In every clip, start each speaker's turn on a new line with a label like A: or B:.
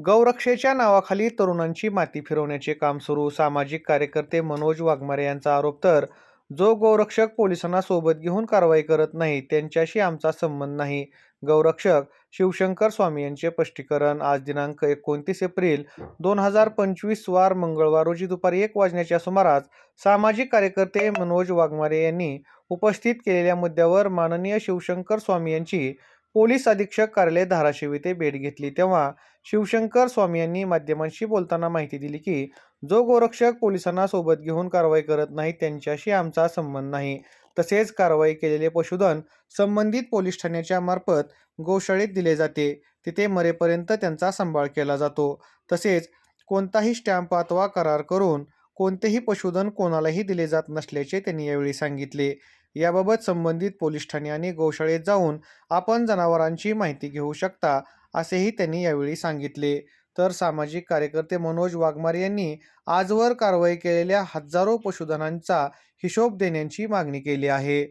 A: गौरक्षेच्या नावाखाली तरुणांची माती फिरवण्याचे काम सुरू. सामाजिक कार्यकर्ते मनोज वाघमारे यांचा आरोप तर जो गौरक्षक पोलिसांना सोबत घेऊन कारवाई करत नाही त्यांच्याशी आमचा संबंध नाही. गौरक्षक शिवशंकर स्वामी यांचे स्पष्टीकरण आज दिनांक एकोणतीस एप्रिल दोन हजार पंचवीस वार मंगळवार रोजी दुपारी एक वाजण्याच्या सुमारास सामाजिक कार्यकर्ते मनोज वाघमारे यांनी उपस्थित केलेल्या मुद्द्यावर माननीय शिवशंकर स्वामी यांची पोलीस अधीक्षक कार्यालय धाराशिव येथे भेट घेतली. तेव्हा शिवशंकर स्वामी यांनी माध्यमांशी बोलताना माहिती दिली की जो गोरक्षक पोलिसांना सोबत घेऊन कारवाई करत नाही त्यांच्याशी आमचा संबंध नाही. तसेच कारवाई केलेले पशुधन संबंधित पोलीस ठाण्याच्या मार्फत गोशाळेत दिले जाते. तिथे मरेपर्यंत त्यांचा सांभाळ केला जातो. तसेच कोणताही स्टॅम्प अथवा करार करून कोणतेही पशुधन कोणालाही दिले जात नसल्याचे त्यांनी यावेळी सांगितले. याबाबत संबंधित पोलीस ठाणे आणि गोशाळेत जाऊन आपण जनावरांची माहिती घेऊ शकता असेही त्यांनी यावेळी सांगितले. तर सामाजिक कार्यकर्ते मनोज वाघमारे यांनी आजवर कारवाई केलेल्या हजारो पशुधनांचा हिशोब देण्याची मागणी केली आहे.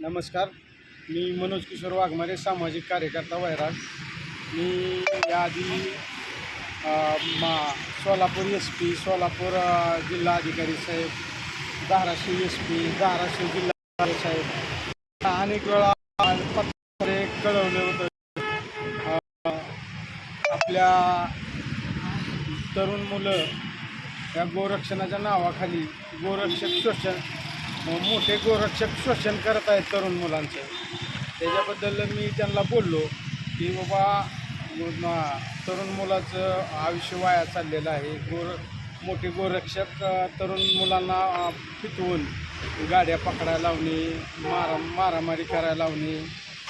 B: नमस्कार. मी मनोज किशोर वाघमारे सामाजिक कार्यकर्ता वैराग. मी याआधी मा सोलापूर एस पी सोलापूर जिल्हा अधिकारी साहेब धाराशिव एस पी धाराशिव जिल्हा साहेब अनेक वेळा पत्रे कळवले होते. आपल्या तरुण मुलं या गोरक्षणाच्या नावाखाली गोरक्षक शोषण मोठे गोरक्षक शोषण करत आहेत तरुण मुलांचं. त्याच्याबद्दल मी त्यांना बोललो की बाबा तरुण मुलाचं आयुष्य वाया चाललेलं आहे. गोर मोठे गोरक्षक तरुण मुलांना फितवून गाड्या पकडायला लावणे मारा मारामारी करायला लावणे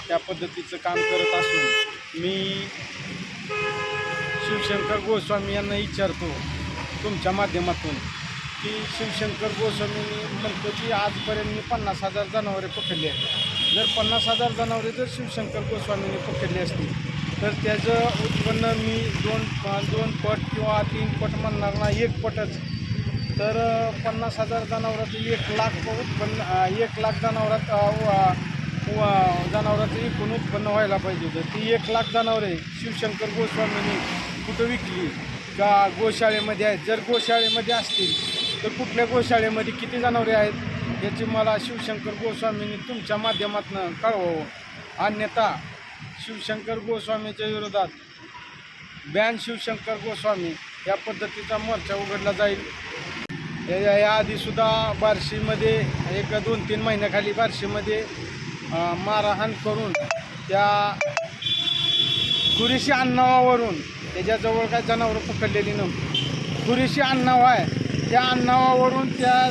B: त्या पद्धतीचं काम करत असून मी शिवशंकर गोस्वामी यांना विचारतो तुमच्या माध्यमातून की शिवशंकर गोस्वामींनी म्हणतो की आजपर्यंत मी पन्नास हजार जनावरे पकडली आहेत. जर पन्नास हजार जनावरे जर शिवशंकर गोस्वामींनी पकडली असतील तर त्याचं उत्पन्न मी दोन दोन पट किंवा तीन पट म्हणणार नाही एक पटच. तर पन्नास हजार जनावराचं एक लाख उत्पन्न एक लाख जनावरात जनावराचं एकूण उत्पन्न व्हायला पाहिजे होतं. ती एक लाख जनावरे शिवशंकर गोस्वामींनी कुठं विकली? का गोशाळेमध्ये आहेत? जर गोशाळेमध्ये असतील तर कुठल्या गोशाळेमध्ये किती जनावरे आहेत? याची मला शिवशंकर गोस्वामींनी तुमच्या माध्यमातून कळवावं. अन्यथा शिवशंकर गोस्वामीच्या विरोधात बॅन शिवशंकर गोस्वामी या पद्धतीचा मोर्चा उघडला जाईल. या याआधीसुद्धा बार्शीमध्ये एक दोन तीन महिन्याखाली बार्शीमध्ये मारहाण करून त्या कुरिशी अन्नावावरून त्याच्याजवळ काय जनावरं पकडलेली नव्हती. कुरिशी अन्नाव आहे. त्या अन्नावावरून त्या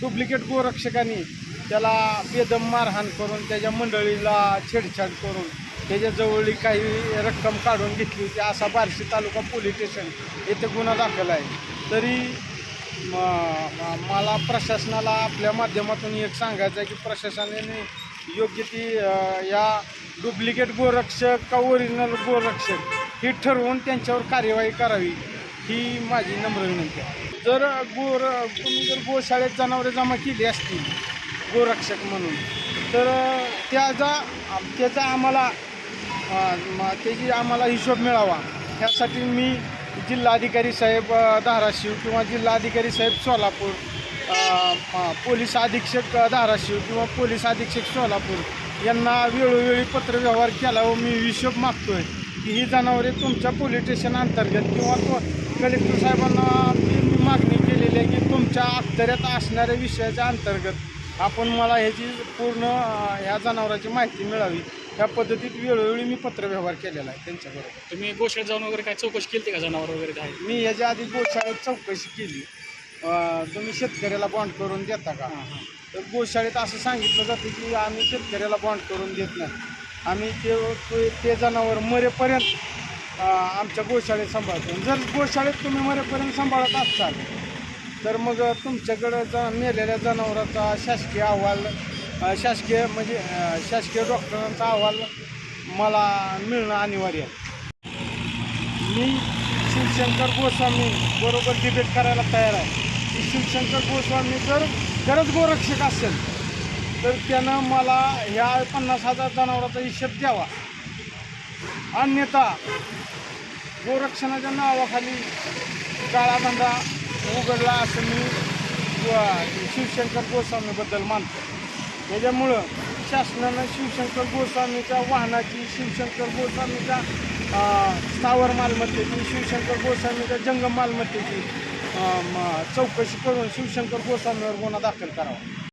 B: डुप्लिकेट गोरक्षकांनी त्याला बेदम मारहाण करून त्याच्या मंडळीला छेडछाड करून त्याच्याजवळी काही रक्कम काढून घेतली होती असा बार्शी तालुका पोलीस स्टेशन येथे गुन्हा दाखल आहे. तरी मला प्रशासनाला आपल्या माध्यमातून एक सांगायचं आहे की प्रशासनाने योग्य ती या डुप्लिकेट गोरक्षक का ओरिजिनल गोरक्षक ही ठरवून त्यांच्यावर कार्यवाही करावी ही माझी नम्र विनंती आहे. जर गोर तुम्ही जर गोशाळेत जनावरे जमा केली असतील गोरक्षक म्हणून. तर त्याचा त्याचा आम्हाला त्याची आम्हाला हिशोब मिळावा. ह्यासाठी मी जिल्हाधिकारी साहेब धाराशिव किंवा जिल्हाधिकारी साहेब सोलापूर पोलीस अधीक्षक धाराशिव किंवा पोलीस अधीक्षक सोलापूर यांना वेळोवेळी पत्रव्यवहार केला व मी हिशोब मागतो आहे की ही जनावरे तुमच्या पोलीस स्टेशन अंतर्गत किंवा कलेक्टर साहेबांना मी मागणी केलेली आहे की तुमच्या अखत्याऱ्यात असणाऱ्या विषयाच्या अंतर्गत आपण मला ह्याची पूर्ण ह्या जनावराची माहिती मिळावी. ह्या पद्धतीत वेळोवेळी मी पत्रव्यवहार केलेला आहे त्यांच्याबरोबर.
C: तुम्ही गोशाळेत जाऊन वगैरे काय चौकशी केली का जनावर वगैरे काय?
B: मी याच्या आधी गोशाळेत चौकशी केली. अं, तुम्ही शेतकऱ्याला बॉन्ड करून देता का? तर गोशाळेत असं सांगितलं जातं की आम्ही शेतकऱ्याला बॉन्ड करून देत नाही. आम्ही ते ते- ते जनावर मरेपर्यंत अं, आमच्या गोशाळेत सांभाळतो. जर गोशाळेत तुम्ही मरेपर्यंत सांभाळत असाल तर मग तुमच्याकडं ज मेलेल्या जनावराचा शासकीय अहवाल शासकीय म्हणजे शासकीय डॉक्टरांचा अहवाल मला मिळणं अनिवार्य आहे. मी शिवशंकर गोस्वामी बरोबर डिबेट करायला तयार आहे. की शिवशंकर गोस्वामी जर खरंच गोरक्षक असेल तर त्यानं मला ह्या पन्नास हजार जनावराचा हिशेब द्यावा. अन्यथा गोरक्षणाच्या नावाखाली काळाधंदा उघडला असं मी शिवशंकर गोस्वामीबद्दल मानतो. त्याच्यामुळं शासनानं शिवशंकर गोस्वामीच्या वाहनाची शिवशंकर गोस्वामीच्या स्थावर मालमत्तेची शिवशंकर गोस्वामीच्या जंगम मालमत्तेची चौकशी करून शिवशंकर गोस्वामीवर गुन्हा दाखल करावा.